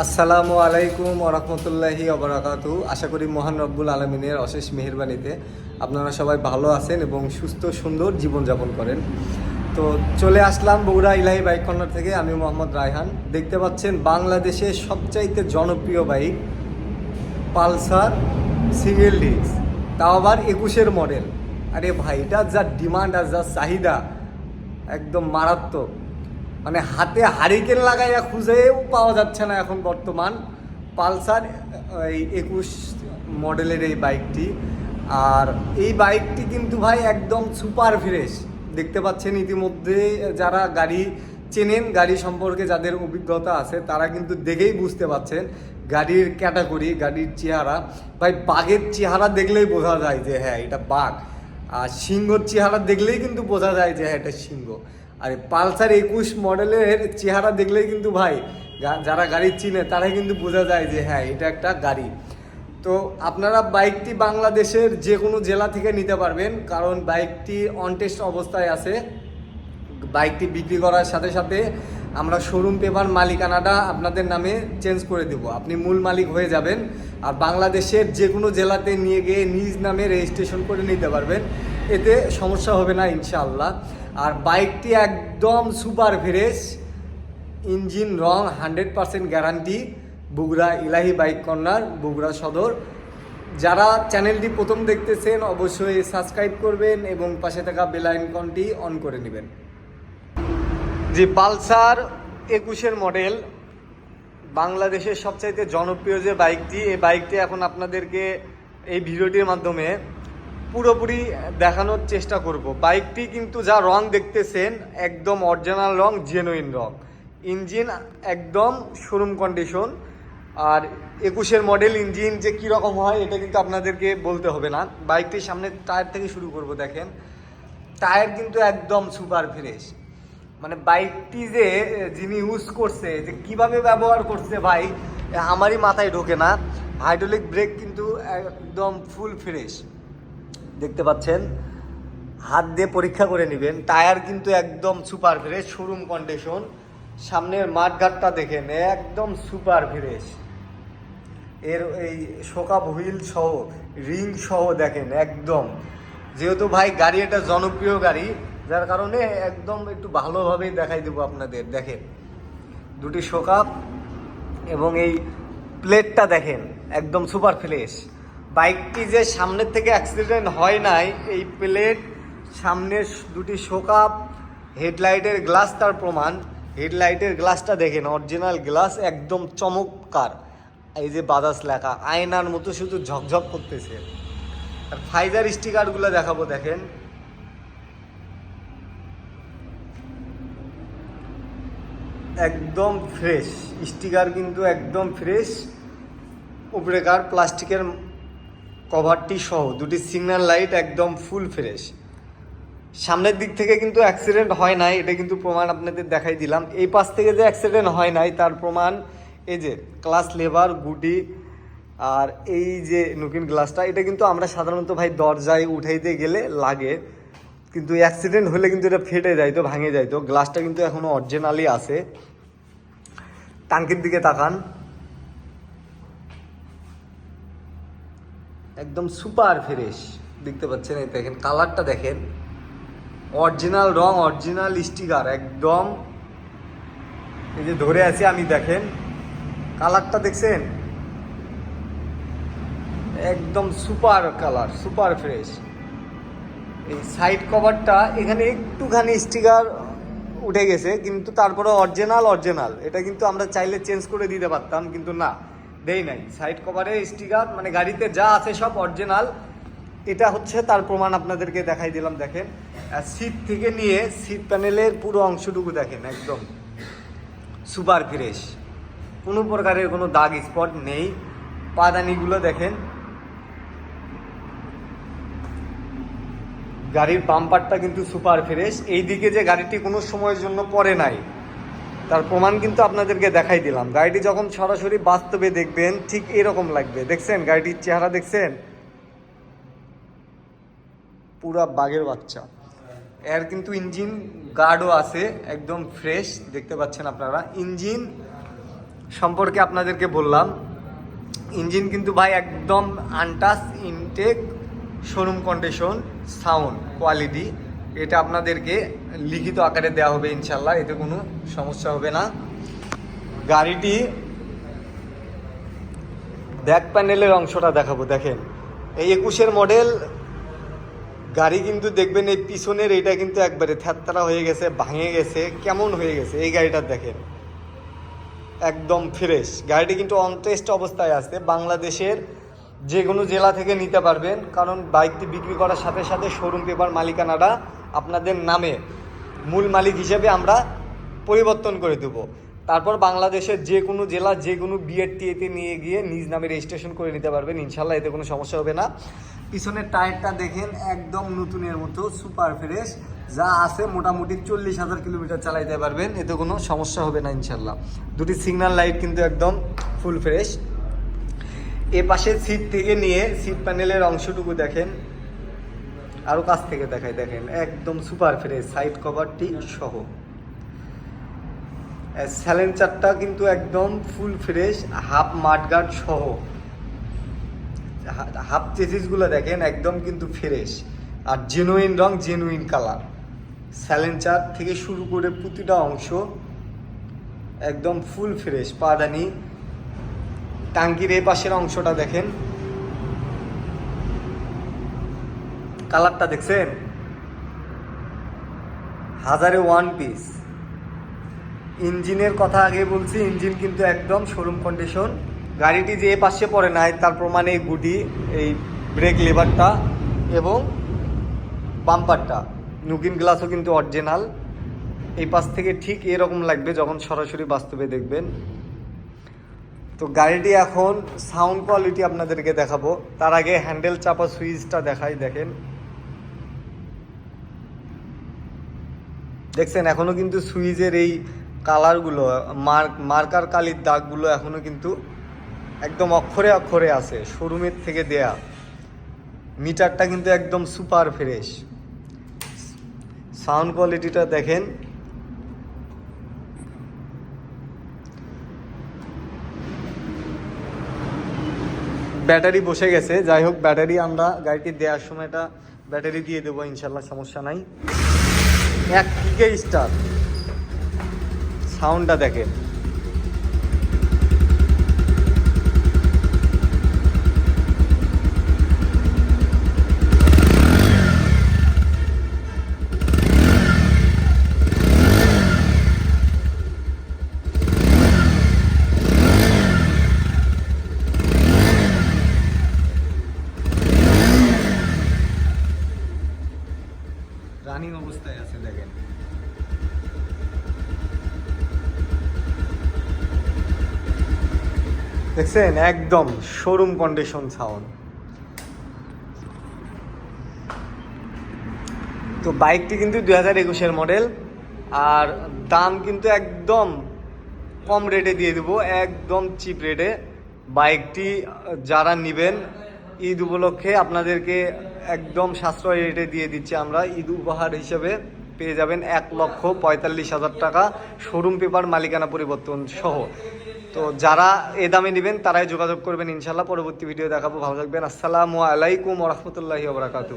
আসসালামু আলাইকুম ওরহমতুল্লাহি অবরাকাতু আশা করি মহান রব্বুল আলমিনের অশেষ মেহরবানিতে আপনারা সবাই ভালো আছেন এবং সুস্থ, সুন্দর জীবনযাপন করেন। তো চলে আসলাম বগুড়া ইলাহি বাইক কর্নার থেকে। আমি মোহাম্মদ রায়হান। দেখতে পাচ্ছেন বাংলাদেশের সবচাইতে জনপ্রিয় বাইক পালসার সিঙ্গেল ডিস্ক তাও আবার একুশের মডেল। আরে ভাই, এটা যা ডিমান্ড আর যা চাহিদা, একদম মারাত্মক। মানে হাতে হারিকেন লাগাইয়া খুঁজেও পাওয়া যাচ্ছে না এখন বর্তমান পালসার, এই একুশ মডেলের এই বাইকটি। আর এই বাইকটি কিন্তু ভাই একদম সুপার ফ্রেশ। দেখতে পাচ্ছেন ইতিমধ্যে যারা গাড়ি চেনেন, গাড়ি সম্পর্কে যাদের অভিজ্ঞতা আছে, তারা কিন্তু দেখেই বুঝতে পাচ্ছেন গাড়ির ক্যাটাগরি, গাড়ির চেহারা। ভাই, বাঘের চেহারা দেখলেই বোঝা যায় যে হ্যাঁ এটা বাঘ। আর সিংহর চেহারা দেখলেই কিন্তু বোঝা যায় যে হ্যাঁ এটা সিংহ। আর পালসার একুশ মডেলের চেহারা দেখলেই কিন্তু ভাই যারা গাড়ি চিনে তারাই কিন্তু বোঝা যায় যে হ্যাঁ এটা একটা গাড়ি। তো আপনারা বাইকটি বাংলাদেশের যে কোনো জেলা থেকে নিতে পারবেন, কারণ বাইকটি অনটেস্ট অবস্থায় আছে। বাইকটি বিক্রি করার সাথে সাথে আমরা শোরুম পেপার মালিকানাটা আপনাদের নামে চেঞ্জ করে দেব। আপনি মূল মালিক হয়ে যাবেন আর বাংলাদেশের যে কোনো জেলাতে নিয়ে গিয়ে নিজ নামে রেজিস্ট্রেশন করে নিতে পারবেন। এতে সমস্যা হবে না, ইনশাআল্লাহ। আর বাইকটি একদম সুপার ফ্রেশ ইঞ্জিন রং hundred percent guarantee Bogura Elahi bike corner Bogura সদর। যারা চ্যানেলটি প্রথম দেখতেছেন, অবশ্যই সাবস্ক্রাইব করবেন এবং পাশে থাকা বেল আইকনটি অন করে নেবেন। যে পালসার একুশের মডেল, বাংলাদেশের সবচাইতে জনপ্রিয় যে বাইকটি, এই বাইকটি এখন আপনাদেরকে এই ভিডিওটির মাধ্যমে পুরোপুরি দেখানোর চেষ্টা করব। বাইকটি কিন্তু যা রং দেখতেছেন, একদম অরিজিনাল রং জেনুইন রং। ইঞ্জিন একদম শোরুম কন্ডিশন আর একুশের মডেল ইঞ্জিন যে কীরকম হয়, এটা কিন্তু আপনাদেরকে বলতে হবে না। বাইকটির সামনে টায়ার থেকে শুরু করব, দেখেন। টায়ার কিন্তু একদম সুপার ফ্রেশ মানে বাইকটি যে, যিনি ইউজ করছে, যে কীভাবে ব্যবহার করছে ভাই আমারই মাথায় ঢোকে না। হাইড্রোলিক ব্রেক কিন্তু একদম ফুল ফ্রেশ দেখতে পাচ্ছেন, হাত দিয়ে পরীক্ষা করে নেবেন। টায়ার কিন্তু একদম সুপার ফ্রেশ, শোরুম কন্ডিশন সামনের মাঠঘাটটা দেখেন, একদম সুপার ফ্রেশ। এর এই শোকাপ হুইল সহ, রিং সহ দেখেন, একদম। যেহেতু ভাই, গাড়ি এটা জনপ্রিয় গাড়ি, যার কারণে একদম একটু ভালোভাবেই দেখাই দেবো আপনাদের। দেখেন, দুটি শোকাপ এবং এই প্লেটটা দেখেন, একদম সুপার ফ্রেশ। বাইকটি যে সামনের থেকে অ্যাক্সিডেন্ট হয় নাই, এই প্লেট সামনের দুটি শোকাপ হেডলাইটের গ্লাস তার প্রমাণ। হেডলাইটের গ্লাসটা দেখেন অরিজিনাল গ্লাস একদম চমৎকার। এই যে বাজাজ লেখা, আয়নার মতো শুধু ঝকঝক করতেছে। আর ফাইজার স্টিকারগুলো দেখাবো, দেখেন। একদম ফ্রেশ স্টিকার কিন্তু একদম ফ্রেশ উপরেকার প্লাস্টিকের কভারটি সহ দুটি সিগন্যাল লাইট একদম ফুল ফ্রেশ সামনের দিক থেকে কিন্তু অ্যাক্সিডেন্ট হয় নাই, এটা কিন্তু প্রমাণ আপনাদের দেখাই দিলাম। এই পাশ থেকে যে অ্যাক্সিডেন্ট হয় নাই, তার প্রমাণ এই যে ক্লাস লেবার গুটি আর এই যে নতুন গ্লাসটা এটা কিন্তু আমরা সাধারণত ভাই দরজায় উঠাইতে গেলে লাগে। কিন্তু অ্যাক্সিডেন্ট হলে কিন্তু এটা ফেটে যাইতো ভাঙে যাইতো গ্লাসটা কিন্তু এখনও অরিজিনালি আছে। টাঙ্কির দিকে তাকান। একদম সুপার ফ্রেশ। দেখতে পাচ্ছেন, এই দেখেন, কালারটা দেখেন। অরিজিনাল রং, অরিজিনাল স্টিকার, একদম। এই যে ধরে আছি আমি, দেখেন। কালারটা দেখছেন? একদম সুপার কালার, সুপার ফ্রেশ। এই সাইড কভারটা, এখানে একটুখানি স্টিকার উঠে গেছে, কিন্তু তারপরে অরিজিনাল অরিজিনাল। এটা কিন্তু আমরা চাইলে চেঞ্জ করে দিতে পারতাম, কিন্তু না। দেই নাই। সাইড কভারে স্টিকার মানে গাড়িতে যা আছে সব অরিজিনাল এটা হচ্ছে তার প্রমাণ আপনাদেরকে দেখাই দিলাম, দেখেন। সিট থেকে নিয়ে সিট প্যানেলের পুরো অংশটুকু দেখেন, একদম। সুপার ফ্রেশ কোনো প্রকারের কোনো দাগ স্পট নেই। পাদানিগুলো দেখেন। গাড়ির বাম্পারটা কিন্তু সুপার ফ্রেশ এই দিকে যে গাড়িটি কোনো সময়ের জন্য পড়ে নাই। তার প্রমাণ কিন্তু আপনাদেরকে দেখাই দিলাম। গাড়িটি যখন সরাসরি বাস্তবে দেখবেন, ঠিক এরকম লাগবে। দেখছেন? গাড়িটির চেহারা দেখছেন? পুরা বাঘের বাচ্চা। এর কিন্তু ইঞ্জিন গার্ডও আছে, একদম ফ্রেশ, দেখতে পাচ্ছেন আপনারা। ইঞ্জিন সম্পর্কে আপনাদেরকে বললাম। ইঞ্জিন কিন্তু ভাই একদম untouched intact showroom condition, sound, quality. এটা আপনাদেরকে লিখিত আকারে দেওয়া হবে ইনশাল্লাহ এতে কোনো সমস্যা হবে না। গাড়িটি ব্যাক প্যানেলের অংশটা দেখাবো, দেখেন। এই একুশের মডেল, গাড়ি কিন্তু দেখবেন এই পিছনের এইটা কিন্তু একবারে থ্যাত্তারা হয়ে গেছে, ভাঙে গেছে, কেমন হয়ে গেছে, এই গাড়িটা দেখেন। একদম ফ্রেশ। গাড়িটি কিন্তু অনটেস্ট অবস্থায় আছে, বাংলাদেশের যে কোনো জেলা থেকে নিতে পারবেন, কারণ বাইকটি বিক্রি করার সাথে সাথে শোরুম পেপার মালিকানাটা আপনাদের নামে মূল মালিক হিসেবে আমরা পরিবর্তন করে দেব। তারপর বাংলাদেশের যে কোনো জেলা, যে কোনো বিএডটিএতে নিয়ে গিয়ে নিজ নামে রেজিস্ট্রেশন করে নিতে পারবেন। ইনশাল্লাহ এতে কোনো সমস্যা হবে না। পিছনের টায়ারটা দেখেন একদম নতুনের মতো সুপার ফ্রেশ যা আছে মোটামুটি চল্লিশ হাজার কিলোমিটার চালাইতে পারবেন। এতে কোনো সমস্যা হবে না ইনশাল্লাহ দুটি সিগন্যাল লাইট কিন্তু একদম ফুল ফ্রেশ এ পাশে সিট থেকে নিয়ে সিট প্যানেলের অংশটুকু দেখেন। আরও কাছ থেকে দেখাই, দেখেন, একদম সুপার ফ্রেশ সাইড কভারটি সহ। স্যালেন্সারটা কিন্তু একদম ফুল ফ্রেশ হাফ মাঠগার্ড সহ। হাফ চেসিসগুলো দেখেন, একদম কিন্তু ফ্রেশ আর জেনুইন রং জেনুইন কালার স্যালেন্সার থেকে শুরু করে প্রতিটা অংশ একদম ফুল ফ্রেশ পাদানি টাঙ্কির এই পাশের অংশটা দেখেন কালারটা দেখছেন? হাজারে ওয়ান পিস ইঞ্জিনের কথা আগে বলছি, ইঞ্জিন কিন্তু একদম শোরুম কন্ডিশন গাড়িটি যে পাশে পড়ে নাই, তার প্রমাণে এই গুডি এই ব্রেক লেভারটা এবং বাম্পারটা নুকিন গ্লাসও কিন্তু অরিজিনাল এই পাশ থেকে ঠিক এরকম লাগবে যখন সরাসরি বাস্তবে দেখবেন। তো গাড়িটি এখন সাউন্ড কোয়ালিটি আপনাদেরকে দেখাবো। তার আগে হ্যান্ডেল চাপা সুইচটা দেখাই, দেখেন। দেখছেন, এখনও কিন্তু সুইচের এই কালারগুলো মার্ক মার্কার কালির দাগগুলো এখনও কিন্তু একদম অক্ষরে অক্ষরে আছে, শোরুমের থেকে দেয়া। মিটারটা কিন্তু একদম সুপার ফ্রেশ। সাউন্ড কোয়ালিটিটা দেখেন। ব্যাটারি বসে গেছে, যাই হোক, ব্যাটারি আমরা গাড়িটি দেওয়ার সময়টা ব্যাটারি দিয়ে দেবো, ইনশাল্লাহ সমস্যা নাই। এক কিকে স্টার সাউন্ডটা দেখেন রানিং অবস্থায় আছে দেখেন দেখছেন? একদম শোরুম কন্ডিশন সাউন্ড তো বাইকটি কিন্তু দুই হাজার একুশের মডেল আর দাম কিন্তু একদম কম রেটে দিয়ে দেবো, একদম চিপ রেটে বাইকটি যারা নেবেন, ঈদ উপলক্ষে আপনাদেরকে একদম সাশ্রয় রেটে দিয়ে দিচ্ছি আমরা। ঈদ উপহার হিসেবে পেয়ে যাবেন এক লক্ষ পঁয়তাল্লিশ হাজার টাকা। শোরুম পেপার মালিকানা পরিবর্তন সহ। তো যারা এ দামে নেবেন, তারাই যোগাযোগ করবেন। ইনশাল্লাহ পরবর্তী ভিডিও দেখাবো। ভালো থাকবেন। আসসালামু আলাইকুম রহমতুল্লাহি ওবরাকাতু